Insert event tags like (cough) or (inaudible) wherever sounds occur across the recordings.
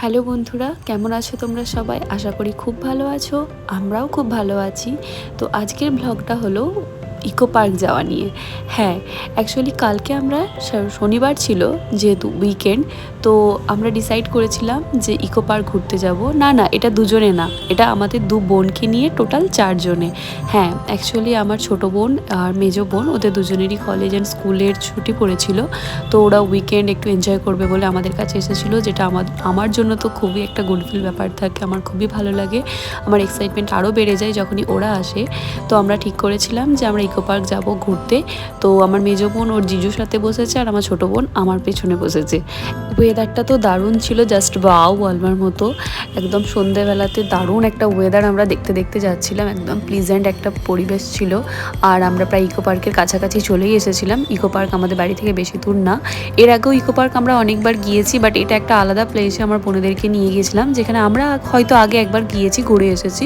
Hello বন্ধুরা, কেমন আছো তোমরা সবাই? আশা করি খুব ভালো আছো, আমরাও খুব ভালো আছি। তো আজকের ব্লগটা হলো ইকো পার্ক যাওয়া নিয়ে। হ্যাঁ অ্যাকচুয়ালি কালকে আমরা শনিবার ছিল যেহেতু উইকেন্ড তো আমরা ডিসাইড করেছিলাম যে ইকো পার্ক ঘুরতে যাব। না না, এটা দুজনে না, এটা আমাদের দু বোনকে নিয়ে টোটাল চারজনে। হ্যাঁ অ্যাকচুয়ালি আমার ছোট বোন আর মেজো বোন, ওদের দুজনেরই কলেজ অ্যান্ড স্কুলের ছুটি পড়েছিল। তো ওরা উইকেন্ড একটু এনজয় করবে বলে আমাদের কাছে এসেছিল, যেটা আমার আমার জন্য তো খুবই একটা গুডফিল ব্যাপার থাকে, আমার খুবই ভালো লাগে। আমার এক্সাইটমেন্ট আরও বেড়ে যায় যখনই ওরা আসে। তো আমরা ঠিক করেছিলাম যে আমরা ইকো পার্ক যাব ঘুরতে। তো আমার মেজো বোন, ওর জিজুর সাথে বসেছে আর আমার ছোটো বোন আমার পেছনে বসেছে। ওয়েদারটা তো দারুণ ছিল জাস্ট বাও বলবার মতো। একদম সন্ধেবেলাতে দারুণ একটা ওয়েদার আমরা দেখতে দেখতে যাচ্ছিলাম, একদম প্লিজেন্ট একটা পরিবেশ ছিল। আর আমরা প্রায় ইকো পার্কের কাছাকাছি চলেই এসেছিলাম। ইকো পার্ক আমাদের বাড়ি থেকে বেশি দূর না। এর আগেও ইকো পার্ক আমরা অনেকবার গিয়েছি বাট এটা একটা আলাদা প্লেসে আমার বোনেদেরকে নিয়ে গিয়েছিলাম, যেখানে আমরা হয়তো আগে একবার গিয়েছি, ঘুরে এসেছি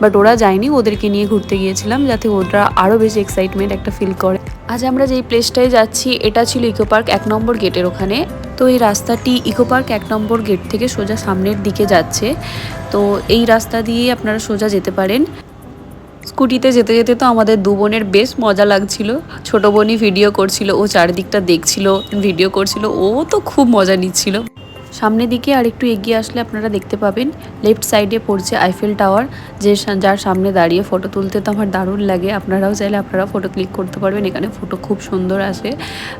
বাট ওরা যায়নি। ওদেরকে নিয়ে ঘুরতে গিয়েছিলাম, যাতে ওরা আরও বেশি এক্সাইটমেন্ট একটা ফিল করে। আজ আমরা যেই প্লেসটায় যাচ্ছি, এটা ছিল ইকো পার্ক এক নম্বর গেটের ওখানে। তো এই রাস্তাটি ইকো পার্ক এক নম্বর গেট থেকে সোজা সামনের দিকে যাচ্ছে। তো এই রাস্তা দিয়ে আপনারা সোজা যেতে পারেন। স্কুটিতে যেতে যেতে তো আমাদের দু বোনের বেশ মজা লাগছিল। ছোট বোনই ভিডিও করছিল, ও চারিদিকটা দেখছিল ভিডিও করছিল, ও তো খুব মজা নিচ্ছিল। সামনের দিকে আর একটু এগিয়ে আসলে আপনারা দেখতে পাবেন লেফট সাইডে পড়ছে আইফেল টাওয়ার যে যার সামনে দাঁড়িয়ে ফটো তুলতে তো আমার দারুণ লাগে। আপনারাও চাইলে আপনারা ফটো ক্লিক করতে পারবেন, এখানে ফটো খুব সুন্দর আসে,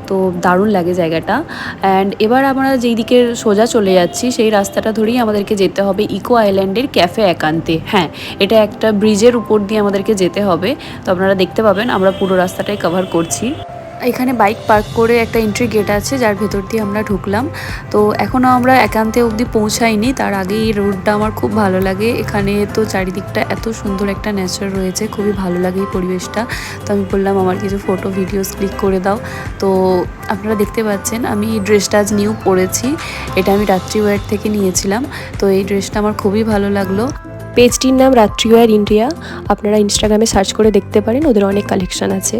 তো দারুণ লাগে জায়গাটা। অ্যান্ড এবার আমরা যেই দিকে সোজা চলে যাচ্ছি, সেই রাস্তাটা ধরেই আমাদেরকে যেতে হবে ইকো আইল্যান্ডের ক্যাফে একান্তে। হ্যাঁ এটা একটা ব্রিজের উপর দিয়ে আমাদেরকে যেতে হবে। তো আপনারা দেখতে পাবেন, আমরা পুরো রাস্তাটাই কভার করছি। এখানে বাইক পার্ক করে একটা এন্ট্রি গেট আছে, যার ভেতর দিয়ে আমরা ঢুকলাম। তো এখনও আমরা একান্তে অবধি পৌঁছাইনি, তার আগে এই রোডটা আমার খুব ভালো লাগে। এখানে তো চারিদিকটা এত সুন্দর একটা নেচার রয়েছে, খুবই ভালো লাগে এই পরিবেশটা। তো আমি বললাম, আমার কিছু ফটো ভিডিওস ক্লিক করে দাও। তো আপনারা দেখতে পাচ্ছেন, আমি এই ড্রেসটা আজ নিউ পরেছি। এটা আমি রাত্রি ওয়ার থেকে নিয়েছিলাম। তো এই ড্রেসটা আমার খুবই ভালো লাগল। পেজটির নাম রাত্রিওয়ার ইন্ডিয়া। আপনারা ইনস্টাগ্রামে সার্চ করে দেখতে পারেন, ওদের অনেক কালেকশান আছে।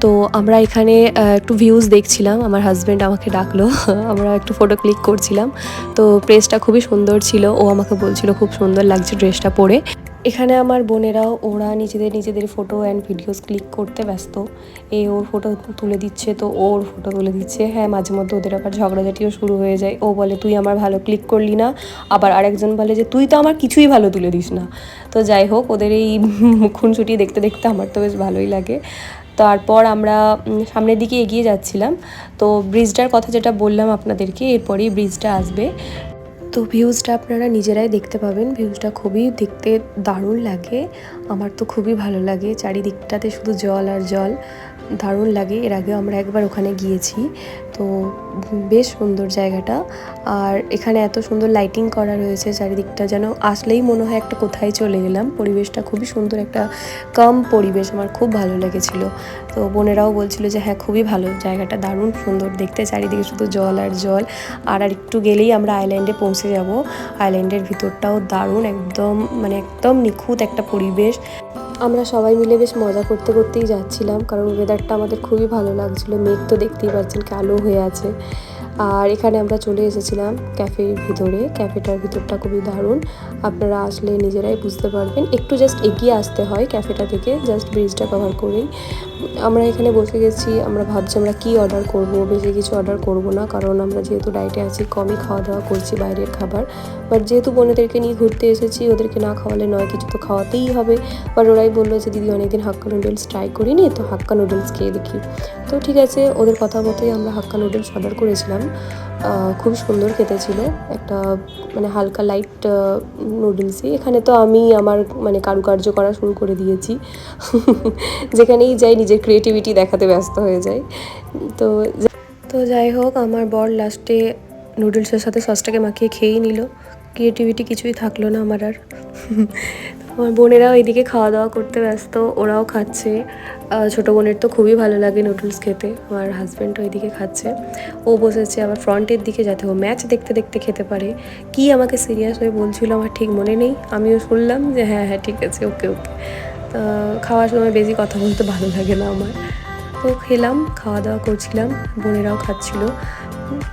তো আমরা এখানে একটু ভিউজ দেখছিলাম, আমার হাজব্যান্ড আমাকে ডাকলো, (laughs) আমরা একটু ফটো ক্লিক করছিলাম। তো প্রেসটা খুবই সুন্দর ছিল, ও আমাকে বলছিল খুব সুন্দর লাগছে ড্রেসটা পরে। এখানে আমার বোনেরাও, ওরা নিজেদের নিজেদের ফটো অ্যান্ড ভিডিওস ক্লিক করতে ব্যস্ত। এ ওর ফটো তুলে দিচ্ছে, তো ওর ফটো তুলে দিচ্ছে। হ্যাঁ মাঝে মধ্যে ওদের আবার ঝগড়াঝাটিও শুরু হয়ে যায়। ও বলে, তুই আমার ভালো ক্লিক করলি না। আবার আরেকজন বলে যে, তুই তো আমার কিছুই ভালো তুলে দিস না। তো যাই হোক, ওদের এই (laughs) খুনসুটি দেখতে দেখতে আমার তো বেশ ভালোই লাগে। তারপর আমরা সামনের দিকে এগিয়ে যাচ্ছিলাম। তো ব্রিজটার কথা যেটা বললাম আপনাদেরকে, এরপরেই ব্রিজটা আসবে। তো ভিউজটা আপনারা নিজেরাই দেখতে পাবেন। ভিউজটা খুবই দেখতে দারুণ লাগে। আমার তো খুবই ভালো লাগে। চারিদিকটাতে শুধু জল আর জল। দারুণ লাগে। এর আগেও আমরা একবার ওখানে গিয়েছি। তো বেশ সুন্দর জায়গাটা। আর এখানে এত সুন্দর লাইটিং করা রয়েছে চারিদিকটা যেন আসলেই মনে হয় একটা কোথায় চলে গেলাম। পরিবেশটা খুবই সুন্দর একটা কম পরিবেশ আমার খুব ভালো লেগেছিল। তো বোনেরাও বলছিল যে হ্যাঁ খুবই ভালো। জায়গাটা দারুণ সুন্দর। দেখতে চারিদিকে শুধু জল আর জল। আর আর একটু গেলেই আমরা আইল্যান্ডে পৌঁছে যাব। আইল্যান্ডের ভিতরটাও দারুণ, একদম মানে একদম নিখুঁত একটা পরিবেশ। আমরা সবাই মিলে বেশ মজা করতে করতেই যাচ্ছিলাম, কারণ ওয়েদারটা আমাদের খুবই ভালো লাগছিল। মেঘ তো দেখতেই পাচ্ছেন, কালো হয়ে আছে। আর এখানে আমরা চলে এসেছিলাম ক্যাফের ভিতরে। ক্যাফেটার ভিতরটা খুবই দারুণ। আপনারা আসলে নিজেরাই বুঝতে পারবেন। একটু জাস্ট এগিয়ে আসতে হয় ক্যাফেটা থেকে জাস্ট ব্রিজটা কভার করেই। আমরা এখানে বসে গেছি, আমরা ভাবছি আমরা কী অর্ডার করব, বেশি কিছু অর্ডার করব না, কারণ আমরা যেহেতু ডায়েটে আছি, কমই খাওয়া দাওয়া করছি বাইরের খাবার। বাট যেহেতু বোনেদেরকে নিয়ে ঘুরতে এসেছি, ওদেরকে না খাওয়ালে নয়, কিছু তো খাওয়াতেই হবে। বাট ওরাই বলল যে, দিদি, অনেকদিন হাক্কা নুডলস ট্রাই করিনি, তো হাক্কা নুডলস খেয়ে দেখি। তো ঠিক আছে, ওদের কথা মতোই আমরা হাক্কা নুডলস অর্ডার করেছিলাম। খুব সুন্দর খেতে ছিল একটা মানে হালকা লাইট নুডলসই এখানে তো আমি আমার মানে কারুকার্য করা শুরু করে দিয়েছি। (laughs) যেখানেই যাই, নিজের ক্রিয়েটিভিটি দেখাতে ব্যস্ত হয়ে যাই। তো তো যাই হোক, আমার বর লাস্টে নুডলসের সাথে সসটাকে মাখিয়ে খেয়েই নিল। ক্রিয়েটিভিটি কিছুই থাকল না আমার আর। (laughs) আমার বোনেরাও এদিকে খাওয়া দাওয়া করতে ব্যস্ত, ওরাও খাচ্ছে। ছোটো বোনের তো খুবই ভালো লাগে নুডলস খেতে, আমার হাজব্যান্ডও ওইদিকে খাচ্ছে। ও বসেছে আবার ফ্রন্টের দিকে যাতে ও ম্যাচ দেখতে দেখতে খেতে পারে। কি আমাকে সিরিয়াস হয়ে বলছিল আমার ঠিক মনে নেই, আমিও শুনলাম যে হ্যাঁ হ্যাঁ ঠিক আছে ওকে ওকে খাওয়ার সময় বেশি কথা বলতে ভালো লাগে না আমার। তো খেলাম খাওয়া দাওয়া করছিলাম, বোনেরাও খাচ্ছিল।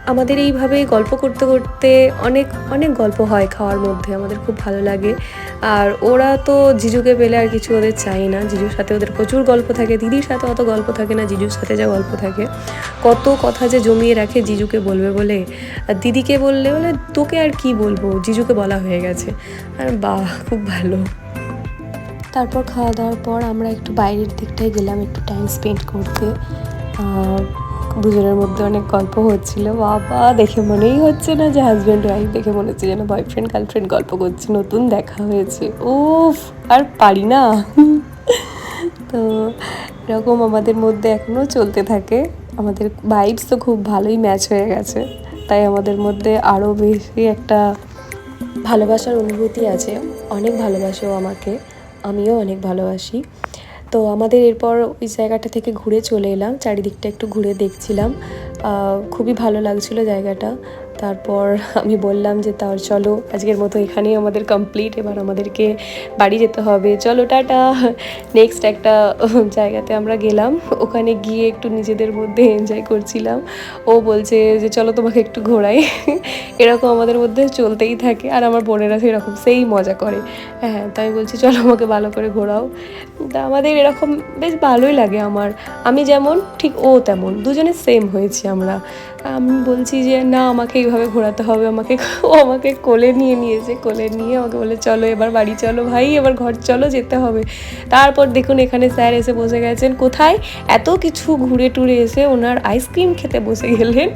আমাদের এইভাবে গল্প করতে করতে অনেক অনেক গল্প হয় খাওয়ার মধ্যে, আমাদের খুব ভালো লাগে। আর ওরা তো জিজুকে পেলে আর কিছু ওদের চাই না। জিজুর সাথে ওদের প্রচুর গল্প থাকে, দিদির সাথে অত গল্প থাকে না, জিজুর সাথে যা গল্প থাকে। কত কথা যে জমিয়ে রাখে জিজুকে বলবে বলে, আর দিদিকে বললে বলে, তোকে আর কি বলব? জিজুকে বলা হয়ে গেছে। আর বাহ, খুব ভালো। তারপর খাওয়া দাওয়ার পর আমরা একটু বাইরের দিকটায় গেলাম একটু টাইম স্পেন্ড করতে। দুজনের মধ্যে অনেক গল্প হচ্ছিল। বাবা, দেখে মনেই হচ্ছে না যে হাজব্যান্ড ওয়াইফ দেখে মনে হচ্ছে যেন বয়ফ্রেন্ড গার্লফ্রেন্ড গল্প করছে, নতুন দেখা হয়েছে। উফ, আর পারি না। তো এরকম আমাদের মধ্যে এখনও চলতে থাকে। আমাদের ভাইবস তো খুব ভালোই ম্যাচ হয়ে গেছে। তাই আমাদের মধ্যে আরও বেশি একটা ভালোবাসার অনুভূতি আছে। অনেক ভালোবাসে ও আমাকে। আমিও অনেক ভালোবাসি। তো আমাদের এরপর ওই জায়গাটা থেকে ঘুরে চলে এলাম চারিদিকটা একটু ঘুরে দেখছিলাম। খুবই ভালো লাগছিল জায়গাটা। তারপর আমি বললাম যে, তাও চলো, আজকের মতো এখানেই আমাদের কমপ্লিট এবার আমাদেরকে বাড়ি যেতে হবে। চলো, টাটা। নেক্সট একটা জায়গাতে আমরা গেলাম। ওখানে গিয়ে একটু নিজেদের মধ্যে এনজয় করছিলাম। ও বলছে যে, চলো তোমাকে একটু ঘোরাই। এরকম আমাদের মধ্যে চলতেই থাকে, আর আমার বোনেরা সেরকম, সেই মজা করে। হ্যাঁ তাই আমি বলছি, চলো, আমাকে ভালো করে ঘোরাও। তা আমাদের এরকম বেশ ভালোই লাগে আমার। আমি যেমন, ঠিক ও তেমন, দুজনে সেম হয়েছি আমরা। আমি বলছি যে, না, আমাকে এইভাবে ঘোরাতে হবে। আমাকে ও আমাকে কোলে নিয়ে নিয়েছে, কোলে নিয়ে আমাকে বলে, চলো এবার বাড়ি চলো ভাই, এবার ঘর চলো, যেতে হবে। তারপর দেখুন এখানে স্যার এসে বসে গেছেন। কোথায়? এত কিছু ঘুরে টুরে এসে ওনার আইসক্রিম খেতে বসে গেলেন।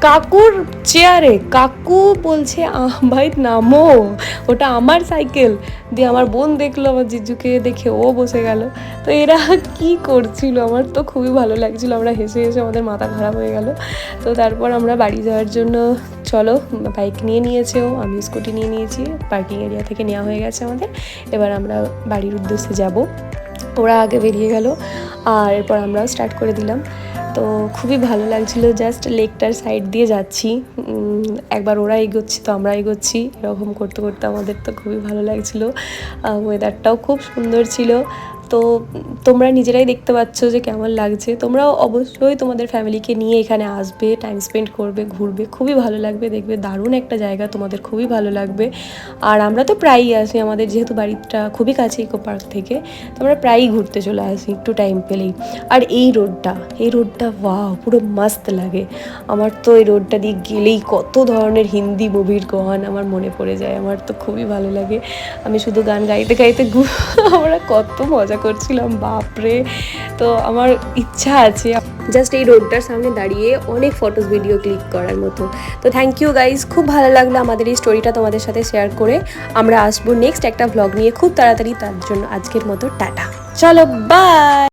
কাকুর চেয়ারে, কাকু বলছে ভাই, নামো। ওটা আমার সাইকেল। দিয়ে আমার বোন দেখল, আমার জিজুকে দেখে ও বসে গেল। তো এরা কি করছিল? আমার তো খুবই ভালো লাগছিল। আমরা হেসে হেসে আমাদের মাথা খারাপ হয়ে গেল। তো তারপর আমরা বাড়ি যাওয়ার জন্য, চলো, বাইক নিয়ে নিয়েছে ও, আমি স্কুটি নিয়ে নিয়েছি। পার্কিং এরিয়া থেকে নেওয়া হয়ে গেছে আমাদের। এবার আমরা বাড়ির উদ্দেশ্যে যাব। ওরা আগে বেরিয়ে গেল। আর এরপর আমরাও স্টার্ট করে দিলাম। তো খুবই ভালো লাগছিল জাস্ট লেকটার সাইড দিয়ে যাচ্ছি। একবার ওরা এগোচ্ছি তো আমরা এগোচ্ছি, এরকম করতে করতে আমাদের তো খুবই ভালো লাগছিল। ওয়েদারটাও খুব সুন্দর ছিল। তো তোমরা নিজেরাই দেখতে পাচ্ছ যে কেমন লাগছে। তোমরাও অবশ্যই তোমাদের ফ্যামিলিকে নিয়ে এখানে আসবে টাইম স্পেন্ড করবে, ঘুরবে। খুবই ভালো লাগবে, দেখবে দারুণ একটা জায়গা তোমাদের, খুবই ভালো লাগবে। আর আমরা তো প্রায়ই আসি, আমাদের যেহেতু বাড়িটা খুবই কাছে ইকো পার্ক থেকে, তো আমরা প্রায়ই ঘুরতে চলে আসি একটু টাইম পেলেই। আর এই রোডটা এই রোডটা ওয়াও পুরো মাস্ত লাগে। আমার তো এই রোডটা দিয়ে গেলেই কত ধরনের হিন্দি মুভির গান আমার মনে পড়ে যায়, আমার তো খুবই ভালো লাগে। আমি শুধু গান গাইতে গাইতে (laughs) আমরা কত মজা করছিলাম, বাপরে। তো আমার ইচ্ছা আছে। জাস্ট এই রোডটার সামনে দাঁড়িয়ে অনেক ফটোস ভিডিও ক্লিক করার মতো। তো থ্যাংক ইউ গাইজ খুব ভালো লাগল আমাদের এই স্টোরিটা তোমাদের সাথে শেয়ার করে। আমরা আসব নেক্সট একটা ভ্লগ নিয়ে খুব তাড়াতাড়ি, তার জন্য আজকের মতো টাটা। চলো বাই